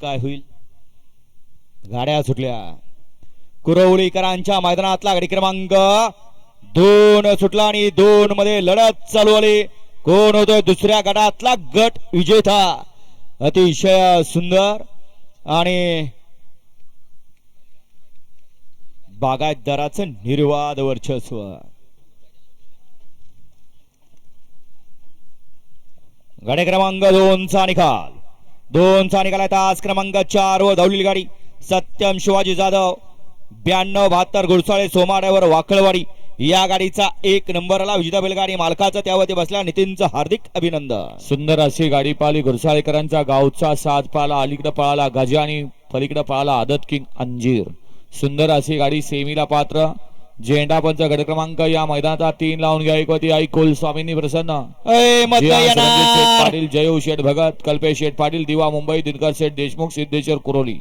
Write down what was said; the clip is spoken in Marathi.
काय होईल? गाड्या सुटल्या. कुरवळीकरांच्या मैदानातला गाडी क्रमांक दोन सुटला आणि दोन मध्ये लढत चालू आली. कोण होतोय दुसऱ्या गटातला गट विजेता? अतिशय सुंदर आणि बागायतदाराचं निर्वाद वर्चस्व. गाडी क्रमांक दोनचा निकाल. दोन चा निघाला तास क्रमांक चार व धावलेली गाडी. सत्यम शिवाजी जाधव ब्याण्णव बहात्तर घुडसाळे सोमाड्यावर वाकळवाडी. या गाडीचा एक नंबरला विजेता बैलगाडी मालकाचं त्यावरती बसल्या नितीनचं हार्दिक अभिनंदन. सुंदर अशी गाडी पाहिली. घुरसाळेकरांचा गावचा साथ पाला अलीकडे पळाला गजा आणि पलीकडे पळाला आदत किंग अंजीर. सुंदर अशी गाडी सेमीला पात्र. झेंडा पंच गट क्रमांक या मैदानात तीन लावून घ्या एक होती आई कोल स्वामींनी प्रसन्न. पाटील जयू शेठ भगत कल्पेश शेठ पाटील दिवा मुंबई दिनकर शेठ देशमुख सिद्धेश्वर कुरोली.